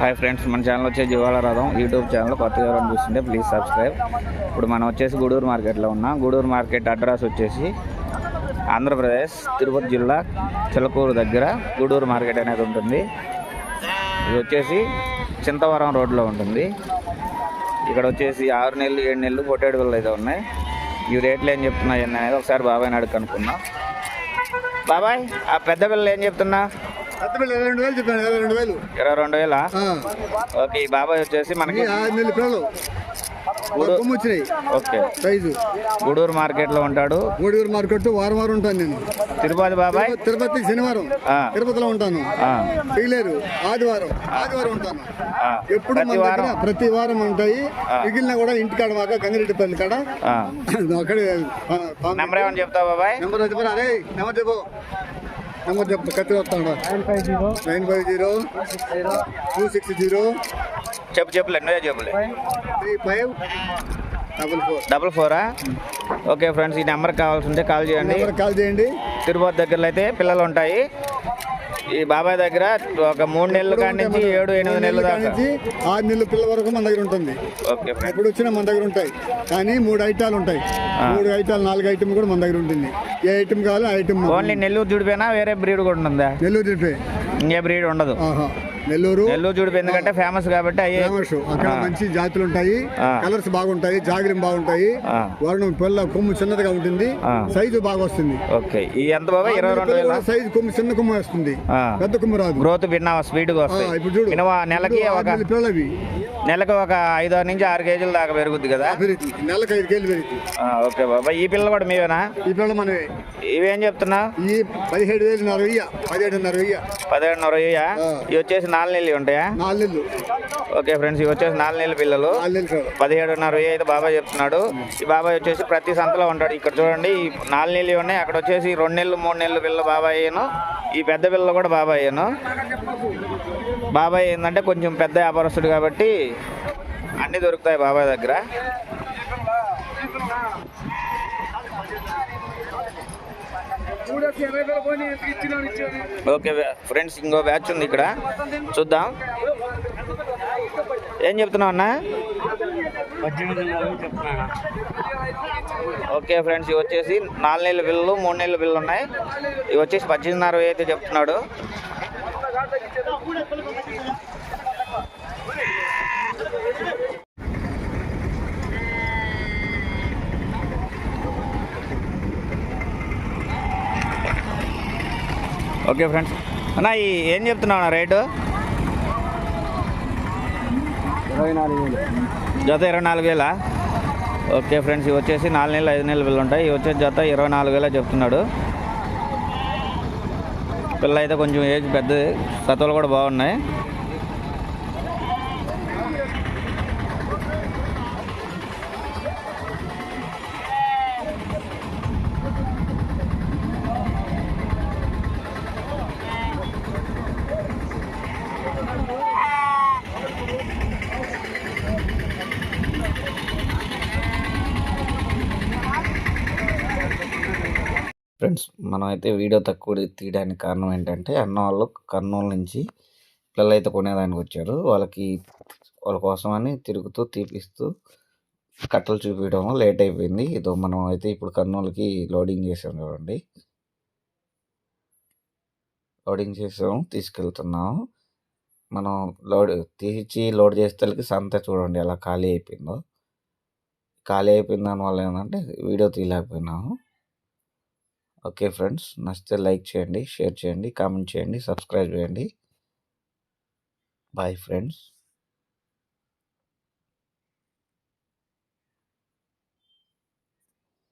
Hi friends మన channel వచ్చే జీవాల రథం. యూట్యూబ్ ఛానల్ కొత్తగా ఎవరైనా చూస్తుంటే ప్లీజ్ సబ్స్క్రైబ్ ఇప్పుడు మనం వచ్చేసి గూడూరు మార్కెట్లో ఉన్నాం. గూడూరు మార్కెట్ అడ్రస్ వచ్చేసి ఆంధ్రప్రదేశ్ తిరుపతి జిల్లా చిలకూరు దగ్గర గూడూరు మార్కెట్ అనేది ఉంటుంది. ఇది వచ్చేసి చింతవరం రోడ్లో ఉంటుంది. ఇక్కడ వచ్చేసి ఆరు నెలలు ఏడు నెలలు పొట్టేడు పిల్లలు అయితే ఉన్నాయి. ఈ రేట్లు ఏం చెప్తున్నాయి అనేది ఒకసారి బాబాయ్ అడుగు కనుక్కుందాం. బాబాయ్ ఆ పెద్ద పిల్లలు ఏం చెప్తున్నా? ఇరవై రెండు వేలు ఓకే ఈ బాబాయ్ వచ్చేసి మనకి ఓకే. సైజు. గూడూరు మార్కెట్లో ఉంటాడు. గూడూరు మార్కెట్ వారం వారం ఉంటాను నేను. తిరుపతి బాబాయ్? తిరుపతి- శనివారం. తిరుపతిలో ఉంటాను. చేయలేరు. ఆదివారం. ఆదివారం ఉంటాను. ఎప్పుడు ప్రతి వారం ఉంటాయి. మిగిలిన కూడా ఇంటికాడ మాక గంగిరెడ్డిపల్లి కాడ. అక్కడే నెంబర్ ఏమని చెప్తావు బాబాయ్? నెంబర్ చెప్పు అరే నెంబర్ చెప్పు. నెంబర్ చెప్పు కత్తి వస్తాడు nine five zero two six zero. చెప్పు చెప్పులే నువ్వే చెప్పులే three five double four. Double ఫోరా? Okay friends ఈ నెంబర్ కావాల్సి ఉంటే కాల్ చేయండి. కాల్ చేయండి. తిరుపతి దగ్గరలో అయితే పిల్లలు ఉంటాయి. ఈ బాబాయ్ దగ్గర ఒక మూడు నెలల కాడి నుంచి ఏడు ఎనిమిది నెలల దాకా. ఆరు నెలల పిల్లల వరకు మన దగ్గర ఉంటుంది. ఎప్పుడు వచ్చినా మన దగ్గర ఉంటాయి. కానీ మూడు ఐటాలు ఉంటాయి. మూడు ఐటాలు నాలుగు ఐటమ్ కూడా మన దగ్గర ఉంటుంది. ఏ ఐటమ్ కావాలో ఐటమ్ ఓన్లీ నెల్లూరు జుడిపోయినా వేరే బ్రీడ్ కూడా ఉంటుందా? నెల్లూరు చెప్పే ఇంకే బ్రీడ్ ఉండదు. నెల్లూరు. నెల్లూరు జుడిపి ఎందుకంటే ఫేమస్ కాబట్టి అయ్యే ఫేమస్ అక్కడ మంచి జాతులు ఉంటాయి. కలర్స్ బాగుంటాయి జాగ్రం బాగుంటాయి. వర్ణం పిల్ల కొమ్ము చిన్నదిగా ఉంటుంది. సైజు బాగా వస్తుంది. ఓకే. ఈ ఎంత బాబాయ్ ఇరవై రెండు వేల? సైజు కొమ్ము చిన్న కొమ్ము వస్తుంది. పెద్ద కొమ్ము రాదు. గ్రోత్ భిన్న స్పీడ్గా ఆ, వస్తాయి. ఇప్పుడు చూడు. నెలకి ఒక అవి నెలకు ఒక ఐదు ఆరు నుంచి ఆరు కేజీల దాకా పెరుగుద్ది కదా? నెలకు ఐదు కేజీలు పెరుగుతుంది. ఆ, ఓకే బాబాయ్ ఈ పిల్ల కూడా మీవేనా? ఈ పిల్ల మనమే ఇవేం చెప్తున్నా? ఈ పదిహేడు వేలున్నర వెయ్య. పదిహేడున్నర వెయ్య? పదిహేడున్నర. ఇవి వచ్చేసి నాలుగు నెలలు ఉంటాయా? నాలుగు ఓకే ఫ్రెండ్స్ ఇవి వచ్చేసి నాలుగు నెలల పిల్లలు. పదిహేడున్నర వెయ్యి అయితే బాబాయ్ చెప్తున్నాడు. ఈ బాబాయ్ వచ్చేసి ప్రతి సంతలో ఉంటాడు. ఇక్కడ చూడండి ఈ నాలుగు నెలలు ఉన్నాయి. అక్కడ వచ్చేసి రెండు నెలలు మూడు నెలలు పిల్ల బాబాయ్ అయ్యాను. ఈ పెద్ద పిల్లలు కూడా బాబాయ్ అయ్యాను. బాబాయ్ ఏంటంటే కొంచెం పెద్ద వ్యాపారస్తుడు కాబట్టి అన్నీ దొరుకుతాయి బాబాయ్ దగ్గర. ఓకే ఫ్రెండ్స్ ఇంకో బ్యాచ్ ఉంది ఇక్కడ. చూద్దాం. ఏం చెప్తున్నావు అన్నా? ఓకే ఫ్రెండ్స్ ఇవి వచ్చేసి నాలుగు నెలల బిల్లు మూడు నెలల బిల్లు ఉన్నాయి. ఇవి వచ్చేసి పద్దెనిమిదిన్నర అయితే చెప్తున్నాడు. Okay friends. అన్న ఈ ఏం చెప్తున్నావు అన్న రేటు? ఇరవై నాలుగు వేలు జత ఇరవై నాలుగు వేలా? ఓకే ఫ్రెండ్స్ ఇవి వచ్చేసి నాలుగు నెలలు ఐదు నెలలు పిల్లలు ఉంటాయి ఇవి వచ్చేసి జత ఇరవై నాలుగు వేల చెప్తున్నాడు. పిల్ల అయితే కొంచెం ఏజ్ పెద్దది సతలు కూడా బాగున్నాయి. ఫ్రెండ్స్ మనమైతే వీడియో తక్కువ తీయడానికి కారణం ఏంటంటే అన్న వాళ్ళు కర్నూలు నుంచి పిల్లలు అయితే కొనేదానికి వచ్చారు. వాళ్ళకి వాళ్ళ కోసమని తిరుగుతూ తీపిస్తూ కట్టలు చూపించడం లేట్ అయిపోయింది. ఇదో మనం అయితే ఇప్పుడు కర్నూలుకి లోడింగ్ చేసాం చూడండి లోడింగ్ చేసాము తీసుకెళ్తున్నాము. మనం లోడ్ తీసి లోడ్ చేసేసరికి సంత చూడండి అలా ఖాళీ అయిపోయిందో. ఖాళీ అయిపోయిన దానివల్ల ఏంటంటే వీడియో తీయలేకపోయినాము. ఓకే ఫ్రెండ్స్ నచ్చితే లైక్ చేయండి షేర్ చేయండి కామెంట్ చేయండి సబ్స్క్రైబ్ చేయండి. Bye friends.